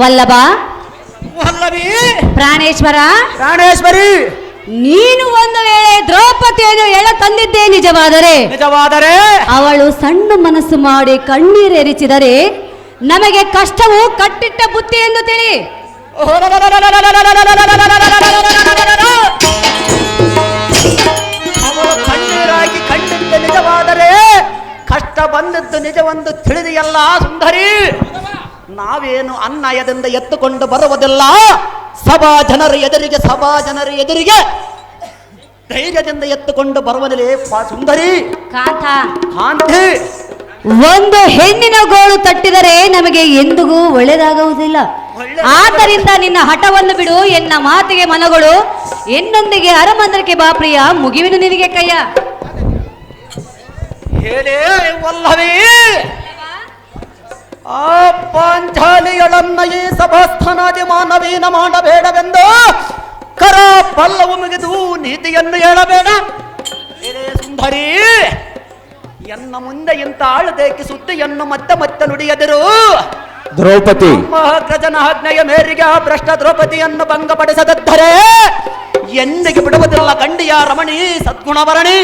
ವಲ್ಲಭ? ವಲ್ಲಭಿ. ಪ್ರಾಣೇಶ್ವರ? ಪ್ರಾಣೇಶ್ವರಿ. ನೀನು ಒಂದು ವೇಳೆ ದ್ರೌಪದಿಯನ್ನು ಎಳ ತಂದಿದ್ದೆ ನಿಜವಾದರೆ? ನಿಜವಾದರೆ. ಅವಳು ಸಣ್ಣ ಮನಸ್ಸು ಮಾಡಿ ಕಣ್ಣೀರೆರಿಚಿದರೆ ನಮಗೆ ಕಷ್ಟವು ಕಟ್ಟಿಟ್ಟ ಬುತ್ತಿ ಎಂದು ತಿಳಿ. ಅವಳು ಕಣ್ಣೀರಾಗಿ ಕಂಡಿದ್ದ ನಿಜವಾದರೆ ಕಷ್ಟ ಬಂದದ್ದು ನಿಜವೆಂದು ತಿಳಿದೆಯಲ್ಲ ಸುಂದರಿ. ನಾವೇನು ಅನ್ಯಾಯದಿಂದ ಎತ್ತುಕೊಂಡು ಬರುವುದಿಲ್ಲ. ಸಭಾ ಜನರ ಎದುರಿಗೆ ಸಭಾ ಜನರ ಎದುರಿಗೆ ಧೈರ್ಯದಿಂದ ಎತ್ತುಕೊಂಡು ಬರುವುದಿಲ್ಲ ಸುಂದರಿ. ಕಾಂತ. ಕಾಂತಿ. ಒಂದು ಹೆಣ್ಣಿನ ಗೋಳು ತಟ್ಟಿದರೆ ನಮಗೆ ಎಂದಿಗೂ ಒಳ್ಳೆಯದಾಗುವುದಿಲ್ಲ. ಆದ್ದರಿಂದ ನಿನ್ನ ಹಠವನ್ನು ಬಿಡು ಎನ್ನ ಮಾತಿಗೆ ಮನಗಳು. ಎನ್ನೊಂದಿಗೆ ಅರಮಂದ್ರಕ್ಕೆ ಬಾಪ್ರಿಯ ಮುಗಿವಿನ ನಿನಗೆ ಕೈಯ ಹೇಳೇ ವಲ್ಲವೇ ಆ ಪಾಂಚಾಲಿಗಳನ್ನ ಈ ಸಭಾಸ್ಥಾನಾದಿ ಮಾನವೀನ ಮಾಡಬೇಡವೆಂದು ಕರ ಪಲ್ಲವು ಮುಗಿದು ನೀತಿಯನ್ನು ಹೇಳಬೇಡ. ಹೇಳೇ ಸುಂದರಿ ಎನ್ನ ಮುಂದೆ ಇಂಥ ಆಳುದೇಕಿ ಸುದ್ದಿಯನ್ನು ಮತ್ತೆ ಮತ್ತೆ ನುಡಿಯದಿರು. ದ್ರೌಪದಿ. ಮಹಾಗ್ರಜನ ಆಜ್ಞೆಯ ಮೇರೆಗೆ ಆ ಭ್ರಷ್ಟ ದ್ರೌಪದಿಯನ್ನು ಭಂಗಪಡಿಸದಿದ್ದರೆ ಎಂದಿಗೆ ಬಿಡುವುದಿಲ್ಲ ಗಂಡಿಯ ರಮಣಿ ಸದ್ಗುಣವರಣಿ.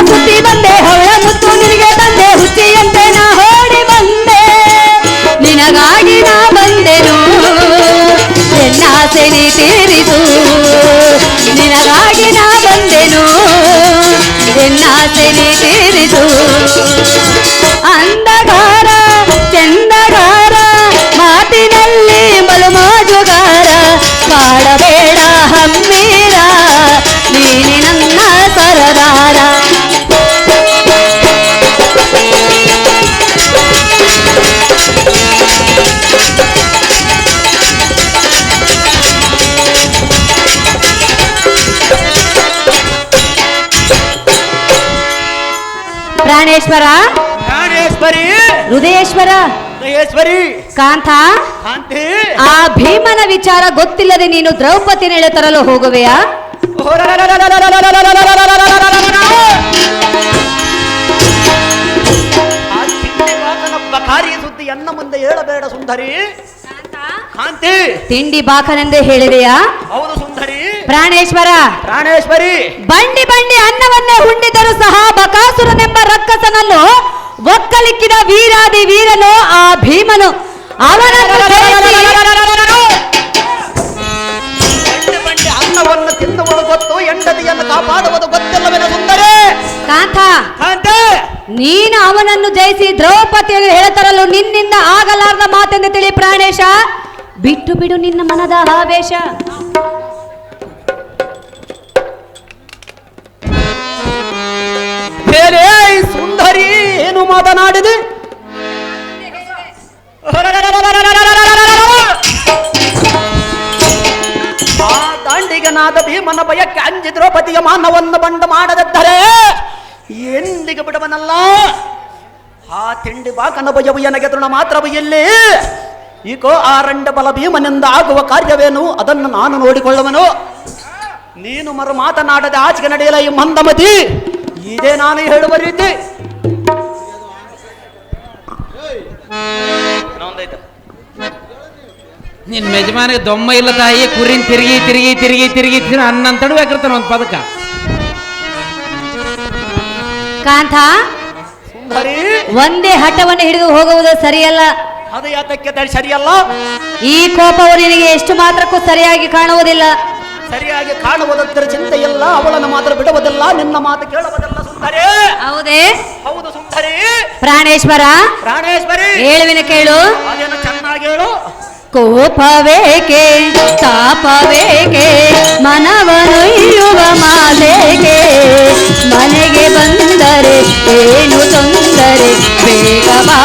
ಸುತ್ತಿ ಬಂದೆ ಹೊಳ್ಳ ಮುತ್ತು ನಿನಗೆ ಬಂದೆ ಹುಚ್ಚಿಯಂತೆ ನಾ ಹೋಡಿ ಬಂದೆ. ನಿನಗಾಗಿ ನಾ ಬಂದೆನು ಎನ್ನಾಸೆ ನೀ ತೀರಿಸು ನಿನಗಾಗಿ ನಾ ಬಂದೆನು ಎನ್ನಾಸೆ ನೀ ತೀರಿಸು ಕಾಂತ? ಕಾಂತಿ? ಆ ಭೀಮನ ವಿಚಾರ ಗೊತ್ತಿಲ್ಲದೆ ನೀನು ದ್ರೌಪದಿನೆಳೆ ತರಲು ಹೋಗುವೆಯಾ? ಆ ಸುದ್ದಿ ಎನ್ನ ಮುಂದೆ ಹೇಳಬೇಡ ಸುಂದರಿ ಕಾಂತಿ? ತಿಂಡಿ ಬಾಕನೆಂದೇ ಹೇಳಿದೆಯಾ ಹೌದು ಸುಂದರಿ. ಪ್ರಾಣೇಶ್ವರ. ಪ್ರಾಣೇಶ್ವರಿ. ಬಂಡಿ ಬಂಡಿ ಅನ್ನವನ್ನೇ ಉಂಡಿದರೂ ಸಹ ಬಕಾಸುರನೆಂಬ ರಕ್ಕಸನನ್ನು ಒಕ್ಕಲಿಕ್ಕಿದ ವೀರಾದಿ ವೀರನು ಆ ಭೀಮನು. ಬಂಡೆ ಅನ್ನವನ್ನು ತಿನ್ನುವುದು ಗೊತ್ತು ಹೆಂಡತಿಯನ್ನು ಕಾಪಾಡುವುದು ಗೊತ್ತಿಲ್ಲವೆನ ಸುಂದರಿ ಕಾಂತ ಕಾಂತಿ! ನೀನು ಅವನನ್ನು ಜಯಿಸಿ ದ್ರೌಪದಿ ಹೇಳತರಲು ನಿನ್ನಿಂದ ಆಗಲಾರದ ಮಾತೆಂದು ತಿಳಿ ಪ್ರಾಣೇಶ. ಬಿಟ್ಟು ಬಿಡು ನಿನ್ನ ಮನದ ಆವೇಶ. ಸುಂದರಿ ಏನು ಮಾತನಾಡಿದೆ? ಆ ಭೀಮನ ಭಯಕ್ಕೆ ಅಂಜಿ ದ್ರೌಪದಿಯ ಮಾನವನ್ನು ಬಂಡು ಮಾಡದಿದ್ದರೆ ಎಂದಿಗೆ ಬಿಡವನಲ್ಲ? ಆ ತಿಂಡಿ ಬಾಕನ ಭಯವು ಎನಗೆ ತೃಣ ಮಾತ್ರವು ಇಲ್ಲಿ. ಈಕೋ ಆರಂಡ ಬಲ ಭೀಮನಿಂದ ಆಗುವ ಕಾರ್ಯವೇನು? ಅದನ್ನು ನಾನು ನೋಡಿಕೊಳ್ಳುವನು. ನೀನು ಮರು ಮಾತನಾಡದೆ ಆಚೆಗೆ ನಡೆಯಲ ಈ ಮಂದಮತಿ. ಇದೇ ನಾನು ಹೇಳುವ ರೀತಿ. ಇನ್ನೊಂದೈತೆ. ನಿನ್ ಯಜಮಾನಿಗೆ ದೊಮ್ಮ ಇಲ್ಲ ತಾಯಿ ಕುರಿನ್ ತಿರುಗಿ ತಿರುಗಿ ತಿರುಗಿ ತಿರುಗಿ ತಿರು ಅನ್ನಂತ ಬೇಕಿರ್ತಾನ ಒಂದು ಪದಕ. ಕಾಂತ ಸುಂದರಿ. ಒಂದೇ ಹಠವನ್ನು ಹಿಡಿದು ಹೋಗುವುದು ಸರಿಯಲ್ಲ. ಅದು ಯಾತಕ್ಕೆ ಸರಿಯಲ್ಲ? ಈ ಕೋಪವು ನಿನಗೆ ಎಷ್ಟು ಮಾತ್ರಕ್ಕೂ ಸರಿಯಾಗಿ ಕಾಣುವುದಿಲ್ಲ. ಸರಿಯಾಗಿ ಕಾಣುವುದರ ಚಿಂತೆ ಇಲ್ಲ ಅವಳನ್ನು ಮಾತ್ರ ಬಿಡುವುದಿಲ್ಲ ನಿನ್ನ ಮಾತು ಕೇಳುವುದಿಲ್ಲ ಸುಂದರಿ. ಹೌದೇ? ಹೌದು ಸುಂದರಿ. ಪ್ರಾಣೇಶ್ವರ ಪ್ರಾಣೇಶ್ವರಿ. ಹೇಳುವಿನ ಕೇಳು. ಅದೇನು ಚೆನ್ನಾಗಿ ಹೇಳು. ಕೋಪವೇಕೆ ತಾಪವೇಕೆ ಮನವನೊಯ್ಯುವ ಮಾಲೆಗೆ ಮನೆಗೆ ಬಂದರೆ ಏನು ತೊಂದರೆ? ಬೇಗವಾ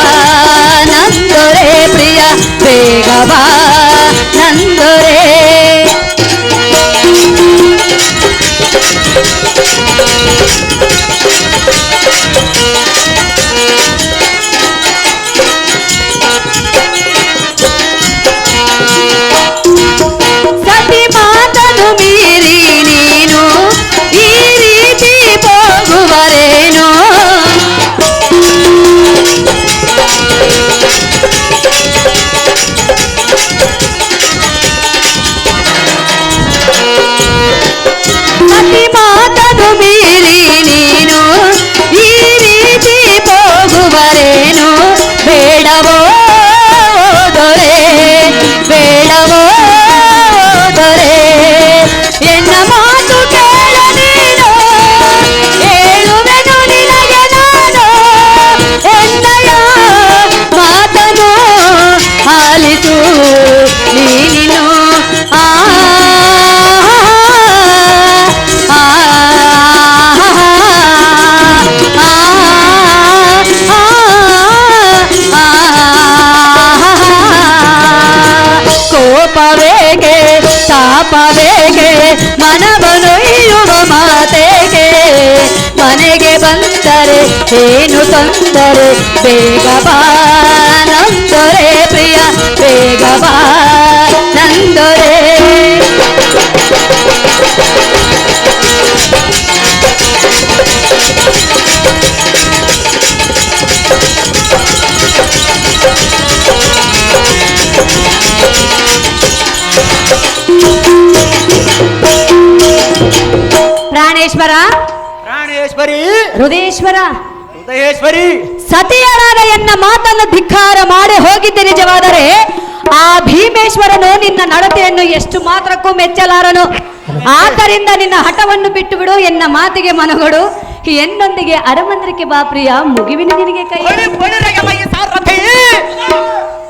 ನಂದೊರೆ ಪ್ರಿಯ ಬೇಗ ಬಾ Thank you. ಕೋಪವೇಗೆ ತಾಪವೇಗೆ ಮನವನೊಯ್ಯುವ ಮಾತೆಗೆ ಮನೆಗೆ ಬಂದರೆ ಏನು ತೊಂದರೆ ಬೇಗ ಬಾ ನಂದೊರೆ ಪ್ರಿಯ ಬೇಗ ಬಾ ನಂದೊರೆ ಪ್ರಾಣೇಶ್ವರ? ಪ್ರಾಣೇಶ್ವರಿ. ಹೃದಯೇಶ್ವರ? ಹೃದಯೇಶ್ವರಿ. ಸತಿಯರಾದ ಎನ್ನ ಮಾತನ್ನು ಧಿಕ್ಕಾರ ಮಾಡಿ ಹೋಗಿದ್ದೆ ನಿಜವಾದರೆ ಆ ಭೀಮೇಶ್ವರನು ನಿನ್ನ ನಡತೆಯನ್ನು ಎಷ್ಟು ಮಾತ್ರಕ್ಕೂ ಮೆಚ್ಚಲಾರನು. ಆದ್ದರಿಂದ ನಿನ್ನ ಹಠವನ್ನು ಬಿಟ್ಟು ಬಿಡು ಎನ್ನ ಮಾತಿಗೆ ಮನಗೊಡು. ಎನ್ನೊಂದಿಗೆ ಅರಮಂದ್ರಿಕೆ ಬಾ ಪ್ರಿಯ ಮುಗಿವಿನ ನಿನಗೆ ಕೈ. ಒಳಗಡೆ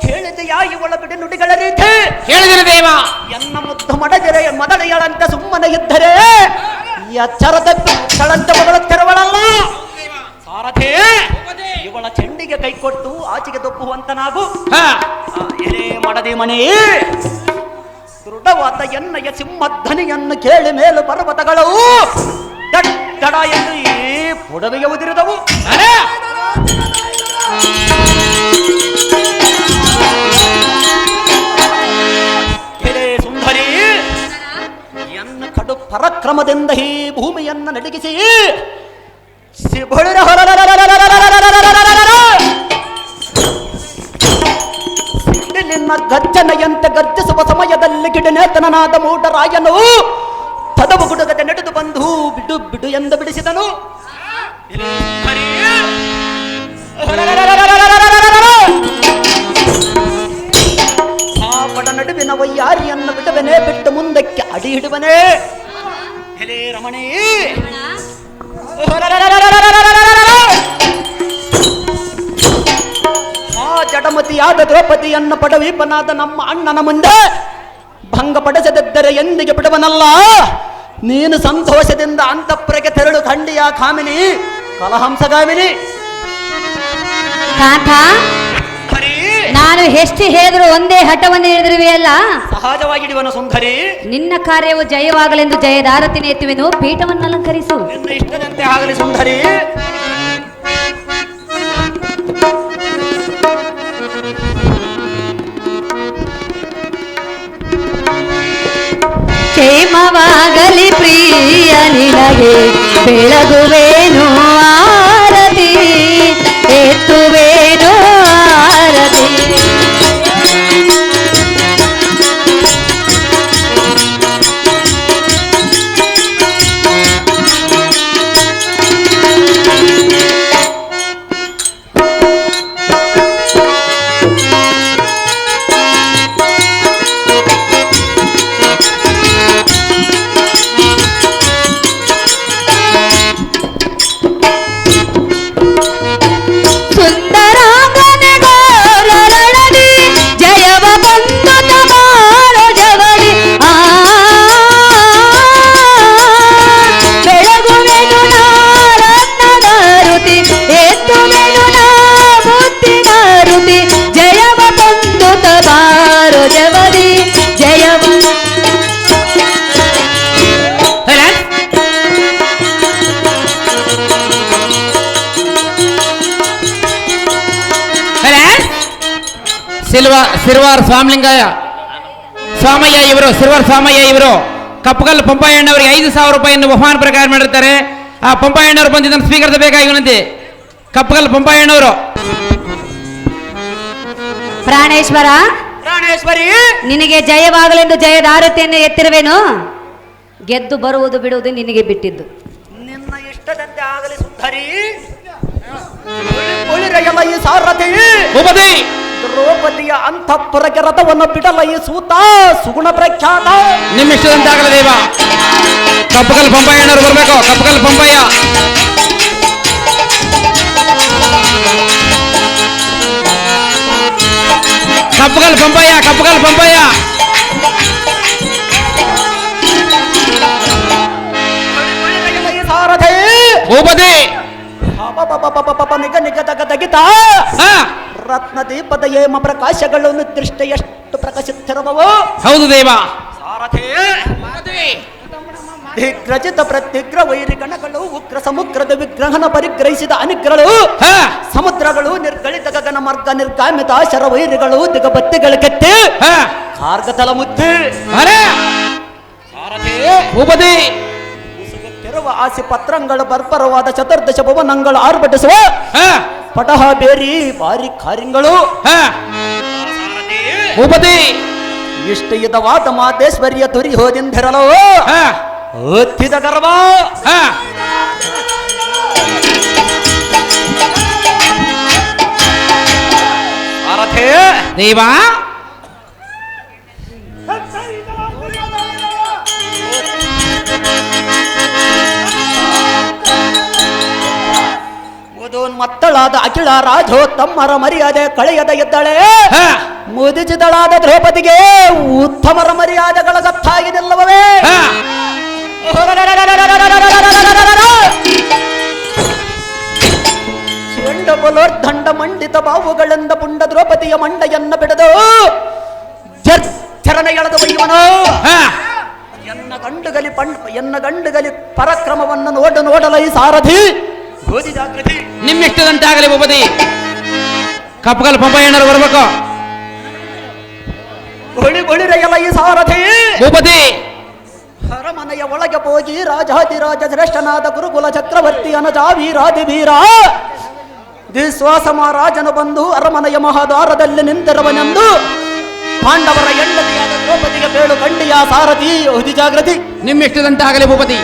ಹೇಳಿದೆಯಾ ಇವಳ ಬಿಡಿ ನುಡಿಗಳ ರೀತಿ ಹೇಳಿದಿರ ದೇವ. ಎನ್ನ ಮುದ್ದು ಮಡಗೆರೆ ಮದಳೆಯಳಂತೆ ಸುಮ್ಮನೆ ಇದ್ದರೆ ಈ ಅಚ್ಚರ ತಪ್ಪಿ ಸ್ಥಳಂತೆ ಮಗಳ ತೆರವಳಲ್ಲ. ಸಾರಥಿ ಇವಳ ಚೆಂಡಿಗೆ ಕೈ ಕೊಟ್ಟು ಆಚೆಗೆ ದೊಪ್ಪುವಂತನಾಗು. ಎಲೆ ಮಡದಿ ಮನೆ. ದೃಢವಾದ ಎನ್ನಯ ಸಿಂಹಧ್ವನಿಯನ್ನು ಕೇಳಿ ಮೇಲು ಪರ್ವತಗಳು ದಡ ಎಂದು ಈ ಪುಡವೆಗೆ ಉದಿರಿದವು ಪರಾಕ್ರಮದಿಂದ ಈ ಭೂಮಿಯನ್ನು ನಡಗಿಸಿ ಸಿಬಳಿರ ನಿನ್ನ ಗರ್ಜನೆಯಂತೆ ಗರ್ಜಿಸುವ ಸಮಯದಲ್ಲಿ ಗಿಡನೇತನನಾದ ಮೂಢರಾಯನು ಪದವು ಗುಡುಗದೆ ನಡೆದು ಬಂದು ಬಿಡು ಬಿಡು ಎಂದು ಬಿಡಿಸಿದನು ನಡುವಿನ ವೈಯಾರಿಯನ್ನು ಬಿಡುವನೆ ಬಿಟ್ಟು ಮುಂದಕ್ಕೆ ಅಡಿ ಹಿಡುವನೆ ಎಲೆ ರಮಣೇ! ಆ ಜಡಮತಿಯಾದ ದ್ರೌಪದಿಯನ್ನು ಪಡವೀಪನಾದ ನಮ್ಮ ಅಣ್ಣನ ಮುಂದೆ ಭಂಗಪಡಿಸದಿದ್ದರೆ ಎಂದಿಗೆ ಬಿಡುವನಲ್ಲ? ನೀನು ಸಂತೋಷದಿಂದ ಅಂತಃಪುರಕ್ಕೆ ತೆರಳು ಖಂಡಿಯ ಕಾಮಿನಿ ಕಲಹಂಸಗಾಮಿನಿ ನಾನು ಎಷ್ಟು ಹೇಳಿದ್ರು ಒಂದೇ ಹಠವನ್ನು ಹಿಡಿದಿರುವೆ ಅಲ್ಲ? ಸಹಜವಾಗಿಡುವನ ಸುಂದರಿ. ನಿನ್ನ ಕಾರ್ಯವು ಜಯವಾಗಲೆಂದು ಜಯದಾರತಿ ನೇತುವೆನು ಪೀಠವನ್ನು ಅಲಂಕರಿಸು. ನಿನ್ನ ಇಷ್ಟದಂತೆ ಆಗಲಿ ಸುಂದರಿ. ಕ್ಷೇಮವಾಗಲಿ ಪ್ರಿಯ ನಿನಗೆ ಬೆಳಗುವೇನು. ಸಿರ್ವಾರ್ ಸ್ವಾಮಲಿಂಗಯ್ಯ ಸ್ವಾಮಯ್ಯ ಇವರು ಸಿರ್ವಾರ್ ಸ್ವಾಮಯ್ಯ ಇವರು. ಕಪ್ಪಗಲ್ ಪಂಪಾಯಣ್ಣವರಿಗೆ ಐದು ಸಾವಿರ ರೂಪಾಯಿಯನ್ನು ಬಹುಮಾನ ಪ್ರಕಾರ ಮಾಡಿರ್ತಾರೆ. ಆ ಪಂಪಾಯಣ್ಣವರು ಬಂದು ಇದನ್ನು ಸ್ವೀಕರಿಸಬೇಕಾಗಿ ವಿನಂತಿ ಕಪ್ಪಗಲ್ ಪಂಪಾಯಣ್ಣವರು. ಪ್ರಾಣೇಶ್ವರ ಪ್ರಾಣೇಶ್ವರಿ! ನಿನಗೆ ಜಯವಾಗಲೆಂದು ಜಯದ ಆರತಿಯನ್ನು ಎತ್ತಿರುವೆನು? ಗೆದ್ದು ಬರುವುದು ಬಿಡುವುದು ನಿನಗೆ ಬಿಟ್ಟಿದ್ದು. ನಿನ್ನ ಇಷ್ಟದಂತೆ ಆಗಲಿ ಸುಂದರಿ. ಸಾರಥಿ. ದ್ರೌಪದಿಯ ಅಂತಃಪುರಕ್ಕೆ ರಥವನ್ನು ಬಿಡಲಯಿಸುತ್ತ ಸುಗುಣ ಪ್ರಖ್ಯಾತ. ನಿಮ್ಮ ಇಷ್ಟದಂತಾಗಲ ದೇವ. ಕಪ್ಪಗಲ್ ಪಂಪಯ್ಯನವರು ಬರಬೇಕು. ಕಪ್ಪಗಲ್ ಪಂಪಯ್ಯ ಕಪ್ಪಗಲ್ ಪಂಪಯ್ಯ ಕಪ್ಪಗಲ್ ಪಂಪಯ್ಯ ಸಾರಥಿ ಭೂಪತಿ. ಪಪ್ಪ ನಿಗ ನಿಗ ತಗ ತಗಿತ ಹಾ. ರತ್ನ ದೀಪದ ಏಮ ಪ್ರಕಾಶಗಳು ನಿರ್ದಿಷ್ಟ ಎಷ್ಟು ಪ್ರಕಾಶಿತ್ತಿರುವವು ಹೌದು ದೇವ. ಸಾರಥಿ. ದಿಗ್ರಜಿತ ಪ್ರತಿಗ್ರ ವೈರಿ ಗಣಗಳು ಉಗ್ರ ಸಮುದ್ರದ ವಿಗ್ರಹನ ಪರಿಗ್ರಹಿಸಿದ ಅನಿಗ್ರಗಳು ಹಾ. ಸಮುದ್ರಗಳು ನಿರ್ಗಳಿತ ಗಗನ ಮಾರ್ಗ ನಿರ್ಗಾಮಿತ ಶರ ವೈರಿಗಳು ದಿಗಬತ್ತಿಗಳ ಕೆತ್ತಿ ಹಾ. ಕಾರ್ಗತಲ ಮುದ್ದೆ. ಭೂಪತಿ. ತೆರುವ ಆಸಿ ಪತ್ರಂಗಳ ಬರ್ಬರವಾದ ಚತುರ್ದಶ ಭುವನಗಳು ಆರ್ಭಟಿಸುವ ಹಾ. ಪಟಹ ಬೇರಿ ಬಾರಿ ಕಾರಿಂಗಳು ಹಾ. ಭೂಪತಿ ಇಷ್ಟ ಇದವಾದ ಮಾತೇಶ್ವರಿಯ ತುರಿ ಹೋದಿಂದಿರಲು? ಹಾ. ಒತ್ತಿದ ಗರ್ವ. ದೇವ. ಮತ್ತಳಾದ ಅಖಿಳ ರಾಜೋ ತಮ್ಮರ ಮರ್ಯಾದೆ ಕಳೆಯದ ಇದ್ದಳೆ ಮುದಿಚಿದಳಾದ ದ್ರೌಪದಿಗೆ ಉತ್ತಮರ ಮರ್ಯಾದೆಗಳ ಗತ್ತಾಗಿದೆಲ್ಲವೇ ಬಲೋರ್ದಂಡ ಮಂಡಿತ ಬಾವುಗಳಿಂದ ಪುಂಡ ದ್ರೌಪದಿಯ ಮಂಡೆಯನ್ನ ಬಿಡದು. ಎಳೆದು ಒಯ್ಯುವನು. ಎನ್ನ ಗಂಡುಗಲಿ ಪಂಡ ಎನ್ನ ಗಂಡುಗಲಿ ಪರಾಕ್ರಮವನ್ನು ನೋಡ ನೋಡಲ ಈ ಸಾರಥಿ ಗೋಧಿ ಜಾಗೃತಿ ನಿಮ್ಮ ಇಷ್ಟದಂತಾಗಲಿ ಭೂಪತಿ ಕಪ್ಪಗಲ್ ಪಂಪಯ್ಯಣ್ಣರು ಬರ್ಬೇಕು? ಈ ಸಾರಥಿ. ಭೂಪತಿ. ಅರಮನೆಯ ಒಳಗೆ ಹೋಗಿ ರಾಜಾಧಿರಾಜ ಶ್ರೇಷ್ಠನಾದ ಗುರುಕುಲ ಚಕ್ರವರ್ತಿ ಅನಜಾವೀರಾದಿ ವೀರ. ದಿಶ್ವಾಸ ಮಹಾರಾಜನು ಬಂದು ಅರಮನೆಯ ಮಹಾದ್ವಾರದಲ್ಲಿ ನಿಂತಿರುವನೆಂದು ಪಾಂಡವರ ಹೆಂಡತಿಯಾದ ದ್ರೌಪದಿಗೆ ಬೇಳು ಕಂಡಿಯ ಸಾರಥಿ. ಹುದಿ ಜಾಗೃತಿ ನಿಮ್ಮಿಷ್ಟದಂತೆ ಆಗಲಿ ಭೂಪತಿ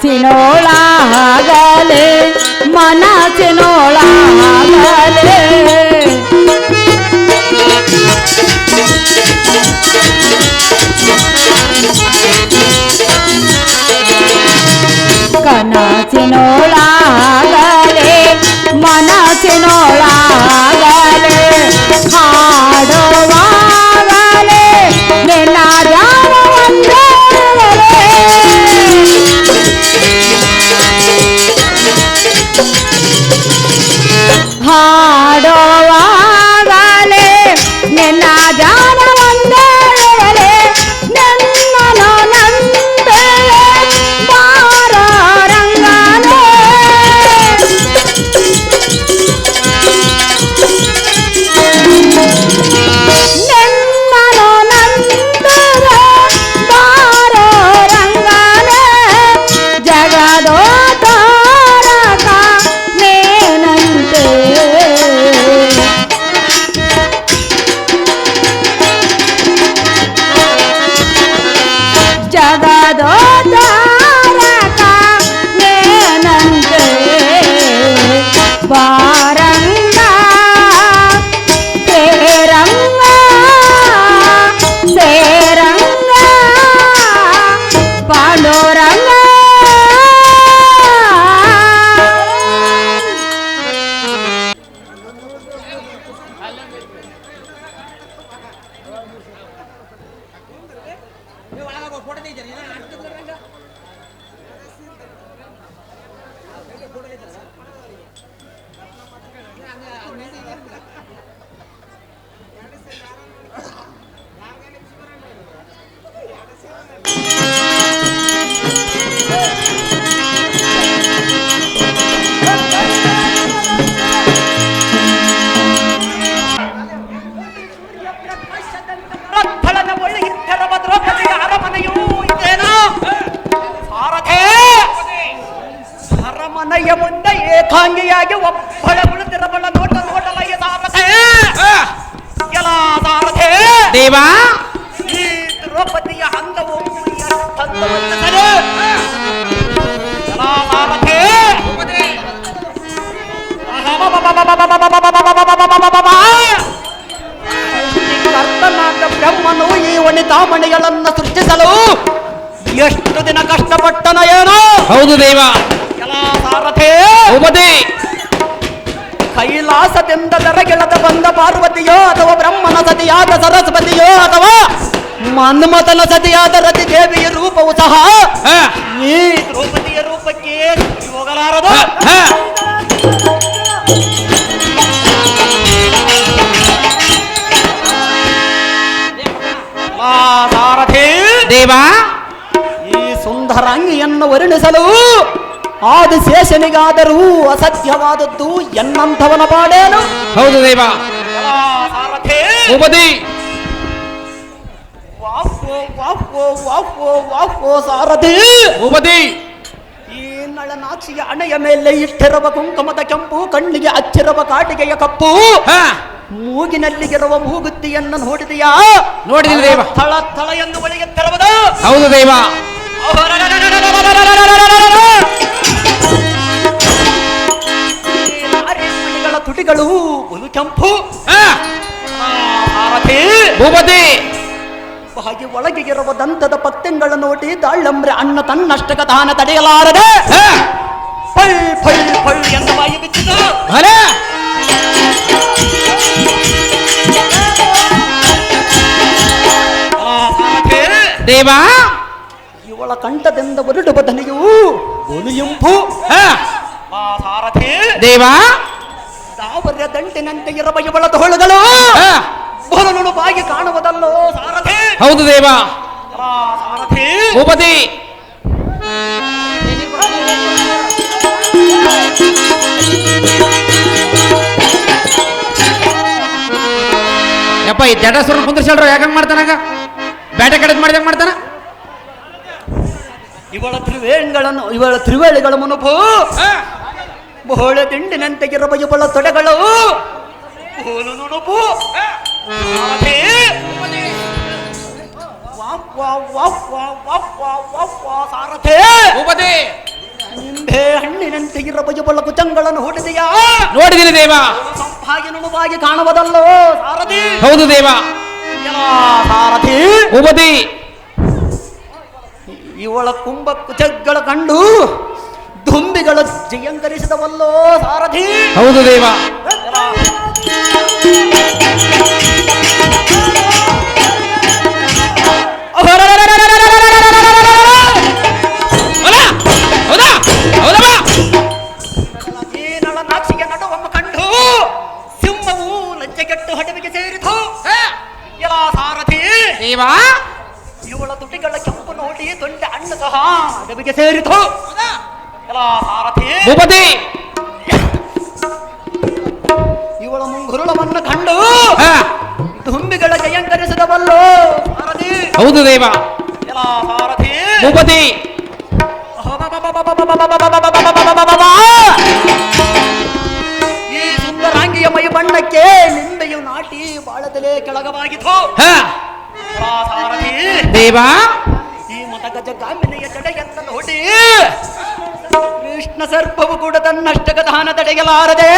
sí, no, ಹೌದು ದೇವ ಎಲ್ಲ ಸಾರಥೆ ಭೂಪತಿ ಕೈಲಾಸದಿಂದ ದರಗಿಳದ ಬಂದ ಪಾರ್ವತಿಯೋ ಅಥವಾ ಬ್ರಹ್ಮನ ಸತಿಯಾದ ಸರಸ್ವತಿಯೋ ಅಥವಾ ಮನ್ಮಥನ ಸತಿಯಾದ ರತಿ ದೇವಿಯ ರೂಪವು ಸಹ ಹ, ಈ ದ್ರೌಪದಿಯ ರೂಪಕ್ಕೆ ಹೋಗಲಾರದು ಹ, ಹ. ಆ ಸಾರಥಿ ದೇವಾ ಈ ಸುಂದರಾಂಗಿಯನ್ನು ಆದ ಶೇಷನಿಗಾದರೂ ಅಸತ್ಯವಾದದ್ದು ಎನ್ನಂಥವನ ಪಾಡೇನು? ಹೌದು ದೇವ. ಉಪದಿ. ಸಾರಥಿ. ಭೂಪತಿ ಈ ನಳನಾಕ್ಷಿಯ ಹಣೆಯ ಮೇಲೆ ಇಷ್ಟಿರುವ ಕುಂಕುಮದ ಕೆಂಪು ಕಣ್ಣಿಗೆ ಹಚ್ಚಿರುವ ಕಾಟಿಗೆಯ ಕಪ್ಪು. ಹ, ಮೂಗಿನಲ್ಲಿಗಿರುವ ಮೂಗುತ್ತಿಯನ್ನು ನೋಡಿದೆಯಾ? ನೋಡಿದ ದೇವ. ಥಳ ಥಳ ಎಂದು ಒಳಗೆ ತೆರವದ. ಹೌದು ದೇವ. ತುಟಿಗಳು ಒಂದು ಕೆಂಪು. ಭೂಪತಿ. ಹಾಗೆ ಒಳಗೆ ಇರುವ ದಂತದ ಪತ್ತೆಂಗಳ ನೋಡಿ ದಾಳಂಬ್ರೆ ಅಣ್ಣ ತನ್ನಷ್ಟಕ ತಾನ ತಡೆಯಲಾರದೆ. ದೇವಾ ಫಳ್ ಫಳ್ ಫಳ್ ಎಂದು ಬಾಯಿ ಬಿಚ್ಚಿತು. ಭಲೆ ದೇವ. ಇವಳ ಕಂಠದಿಂದ ಹೊರಡುವ ಧನಿಯು ಒಲಿಯಂಪು ಹಾ. ಆ ಸಾರಥಿ ದೇವಾ. ದಾವರ್ಯ ದಂಟಿನಂತೆ ಇರುವ ಇವಳ ತೋಳುಗಳು ಬಾಗಿ ಕಾಣುವುದಲ್ಲೋ ಸಾರಥಿ. ಹೌದು ದೇವಾ. ಆ ಸಾರಥಿ ಉಪತಿ ಯಪ್ಪ ಈ ಜಟಾಸುರ ಕುಂದ್ರಿಸಲ್ರ ಯಾಕಂಗ್ ಮಾಡ್ತಾನಾಗ ಬೇಟೆ ಕಡೆದ್ ಮಾಡ್ದಂಗ್ ಮಾಡ್ತಾನ? ಇವಳ ತ್ರಿವೇಣಗಳನ್ನು ಇವಳ ತ್ರಿವೇಣಿಗಳ ಮುನುಪು ಬೋಳೆ ದಿಂಡಿನಂತೆ ಇರುವ ಇವಳ ತೊಡೆಗಳು ಬೋಲು ನುಣುಪು. ಸಾರಥೆ. ಉಪದೇ ನಿಂಬೆ ಹಣ್ಣಿನಂತೆ ಇರುವ ಇವಳ ಕುಚಂಗಳನ್ನು ಹೊಡೆದೆಯಾ? ನೋಡಿದಿರಿ ದೇವ. ಸಂಪಾಗಿ ನುಣುವಾಗಿ ಕಾಣುವುದಲ್ಲೋ ಸಾರಥಿ. ಹೌದು ದೇವ. ಸಾರಥಿ. ಉಪದಿ ಇವಳ ಕುಂಭ ಕುಚಗಳ ಕಂಡು ದುಂಬಿಗಳ ಜಯಂಕರಿಸಿದವಲ್ಲೋ ಸಾರಥಿ. ಹೌದು ದೇವ. ಸಿಂಹವು ಲಜ್ಜೆಗೆಟ್ಟು ಹಟವಿಗೆ ಸೇರಿತು. ಸಾರಥಿ. ದೇವಾ. ನೋಡಿ ದೊಡ್ಡ ಅಣ್ಣ ಸಹ ಹಡವಿಗೆ ಸೇರಿತು ಎಲ್ಲ ಸಾರಥಿ ಭೂಪತಿ ಇವಳ ಮುಂಗುರುಳವನ್ನು ಕಂಡು ಹಾ ದುಂಬಿಗಳ ಜಯಂಕರಿಸಿದವಲ್ಲೋ ಸಾರಥಿ ಹೌದು ದೇವ ಎಲ್ಲ ಸಾರಥಿ ಭೂಪತಿ ಈ ಸುಂದರಾಂಗಿಯ ಮೈ ಬಣ್ಣಕ್ಕೆ ನಿಂಬೆಯು ನಾಟಿ ಬಾಳದಲೇ ಕೆಳಗವಾಗಿತ್ತು ದೇವಾ ನಟಗಜ ಕಾಮಿನೆಯ ನೋಡಿ. ಕೃಷ್ಣ ಸರ್ಪವು ಕೂಡ ತನ್ನಷ್ಟಕ ದಾನ ತಡೆಯಲಾರದೆ.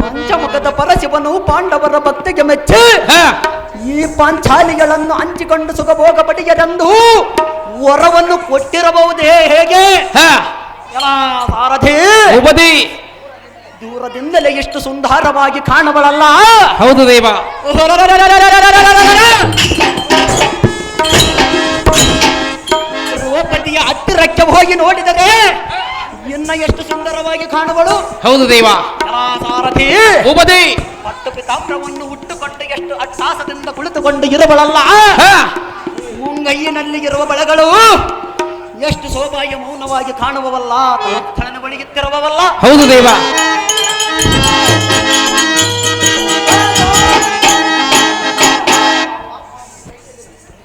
ಪಂಚಮುಖದ ಪರಶಿವನು ಪಾಂಡವರ ಭಕ್ತಿಗೆ ಮೆಚ್ಚಿ. ಈ ಪಾಂಚಾಲಿಗಳನ್ನು ಹಂಚಿಕೊಂಡು ಸುಖಭೋಗ ಪಡೆಯದಂದು ವರವನ್ನು ಕೊಟ್ಟಿರಬಹುದೇ ಹೇಗೆ? ಸಾರಥಿ ದೂರದಿಂದಲೇ ಎಷ್ಟು ಸುಂದರವಾಗಿ ಕಾಣಬಳಲ್ಲ ಹೌದು ದೇವ. ದ್ರೌಪದಿಯ ಹತ್ತಿರಕ್ಕೆ ಹೋಗಿ ನೋಡಿದರೆ ಇನ್ನ ಎಷ್ಟು ಸುಂದರವಾಗಿ ಕಾಣುವಳು? ಹೌದು ದೇವ. ಸಾರಥಿ ಉಪದಿ ಪಟ್ಟು ಪಿತಾಂಬ್ರವನ್ನು ಉಟ್ಟುಕೊಂಡು ಎಷ್ಟು ಅಟ್ಟಾಸದಿಂದ ಕುಳಿತುಕೊಂಡು ಇರಬಳಲ್ಲ ಹಾ! ಮುಂಗೈಯಿನಲ್ಲಿ ಇರುವ ಬಳಗಳು ಎಷ್ಟು ಸೋಬಾಯ ಮೌನವಾಗಿ ಕಾಣುವವಲ್ಲ? ತಳನ ಬಳಿಯುತ್ತಿರುವವಲ್ಲ ಹೌದು ದೇವ.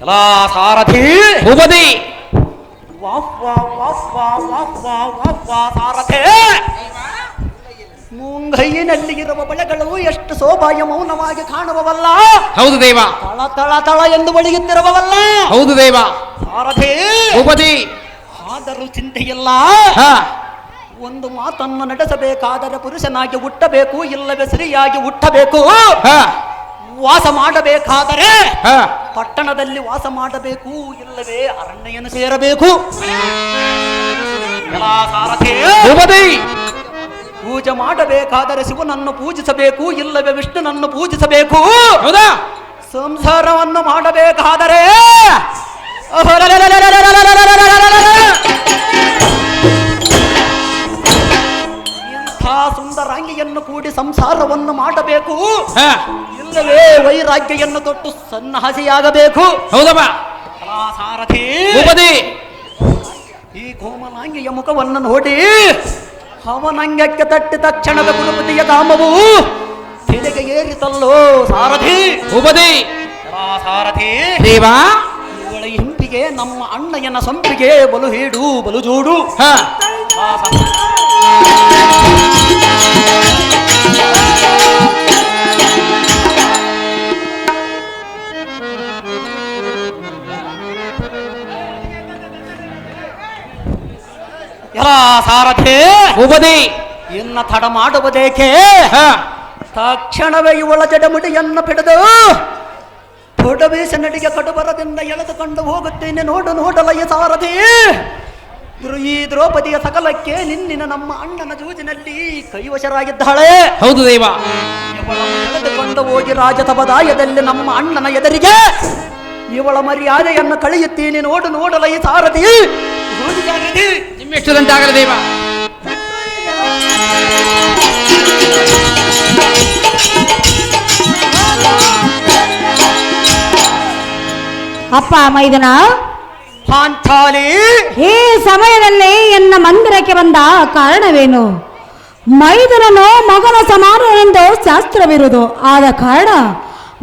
ಎಲ್ಲ ಸಾರಥಿ ಭೂಪತಿ! ಮುಂಗೈನಲ್ಲಿ ಇರುವ ಬಳೆಗಳು ಎಷ್ಟು ಶೋಭಾಯ ಮೌನವಾಗಿ ಕಾಣುವವಲ್ಲ. ಹೌದು ದೇವ. ತಳ ತಳ ತಳ ಎಂದು ಒಳಗಿದ್ದಿರುವವಲ್ಲ ಹೌದು ದೇವ. ಸಾರಥಿ ಉಪದಿ ಆದರೂ ಚಿಂತೆಯಿಲ್ಲ. ಒಂದು ಮಾತನ್ನು ನಡೆಸಬೇಕಾದರೆ ಪುರುಷನಾಗಿ ಹುಟ್ಟಬೇಕು ಇಲ್ಲವೇ ಸ್ತ್ರೀಯಾಗಿ ಹುಟ್ಟಬೇಕು. ವಾಸ ಮಾಡಬೇಕಾದರೆ ಪಟ್ಟಣದಲ್ಲಿ ವಾಸ ಮಾಡಬೇಕು ಇಲ್ಲವೇ ಅರಣ್ಯನು ಸೇರಬೇಕು ಪೂಜೆ ಮಾಡಬೇಕಾದರೆ ಶಿವನನ್ನು ಪೂಜಿಸಬೇಕು ಇಲ್ಲವೇ ವಿಷ್ಣುನನ್ನು ಪೂಜಿಸಬೇಕು ಸಂಸಾರವನ್ನು ಮಾಡಬೇಕಾದರೆ ಸುಂದರಾಂಗಿಯನ್ನು ಕೂಡಿ ಸಂಸಾರವನ್ನು ಮಾಡಬೇಕು. ಇಲ್ಲವೇ ವೈರಾಗ್ಯವನ್ನು ತೊಟ್ಟು ಸನ್ನಹಸಿಯಾಗಬೇಕು ಹೌದಮ್ಮ. ಆ ಈ ಕೋಮಲಾಂಗಿಯ ಮುಖವನ್ನು ನೋಡಿ ಅವನಂಗಕ್ಕೆ ತಟ್ಟಿ ತಕ್ಷಣದ ಗುರುಪತಿಯ ಕಾಮವು ತೆಲೆಗೆ ಏರಿತಲ್ಲೋ ಸಾರಥಿ. ಉಪದಿ ಸಾರಥಿ ದೇವಾ. ಇವಳ ಹಿಂಪಿಗೆ ನಮ್ಮ ಅಣ್ಣಯ್ಯನ ಸಂಪಿಗೆ ಬಲು ಹೀಡು ಬಲು ಜೋಡು. ಹಾ. ಆ ಎಲ್ಲ ಸಾರಥಿ? ಉಬದಿ ಇನ್ನ ತಡ ಮಾಡುವುದೇಕೆ? ತಕ್ಷಣವೇ ಇವಳ ಜಡಮುಡಿಯನ್ನು ಪಿಡಿದು. ಪುಡಬೀಸ ನಡಿಗೆ ಕಡುಬರದಿಂದ ಎಳೆದುಕೊಂಡು ಹೋಗುತ್ತೇನೆ. ನೋಡು ನೋಡಲಯ್ಯ ಸಾರಥಿ. ಈ ದ್ರೌಪದಿಯ ಸಕಲಕ್ಕೆ ನಿನ್ನಿನ ನಮ್ಮ ಅಣ್ಣನ ಜೂಜಿನಲ್ಲಿ ಕೈವಶರಾಗಿದ್ದಾಳೆ. ಹೌದು ದೇವ. ಎಳೆದುಕೊಂಡು ಹೋಗಿ ರಾಜಸಭದಾಯದಲ್ಲಿ ನಮ್ಮ ಅಣ್ಣನ ಎದುರಿಗೆ ಇವಳ ಮರ್ಯಾದೆಯನ್ನು ಕಳೆಯುತ್ತೀನಿ. ನೋಡು ನೋಡಲ ಈ ಸಾರಥಿ. ಜೂಜಿಗಾರದಿ. ದೇವ. ಅಪ್ಪ ಅಪ್ಪ ಮೈದನ ಪಾಂಚಾಲಿ ಈ ಸಮಯದಲ್ಲಿ ಎನ್ನ ಮಂದಿರಕ್ಕೆ ಬಂದ ಕಾರಣವೇನು? ಮೈದನನು ಮಗನ ಸಮಾನವೆಂದು ಶಾಸ್ತ್ರವಿರುವುದು. ಆದ ಕಾರಣ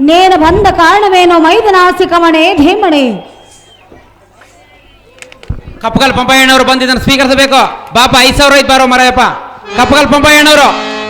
ನೇನು ಬಂದ ಕಾರಣವೇನು ಮೈದನ ಸಿಕಮಣೆ ಭೀಮಣೆ ಕಪ್ಪಗಲ್ ಪಂಪಯ್ಯಣ್ಣವರು ಬಂದಿದ್ದನ್ನು ಸ್ವೀಕರಿಸಬೇಕು. ಬಾಪ ಐದು ಸಾವಿರ ಐದು ಬಾರೋ ಮರಯಪ್ಪ. ಕಪ್ಪಗಲ್ ಪಂಪಯ್ಯಣ್ಣವರು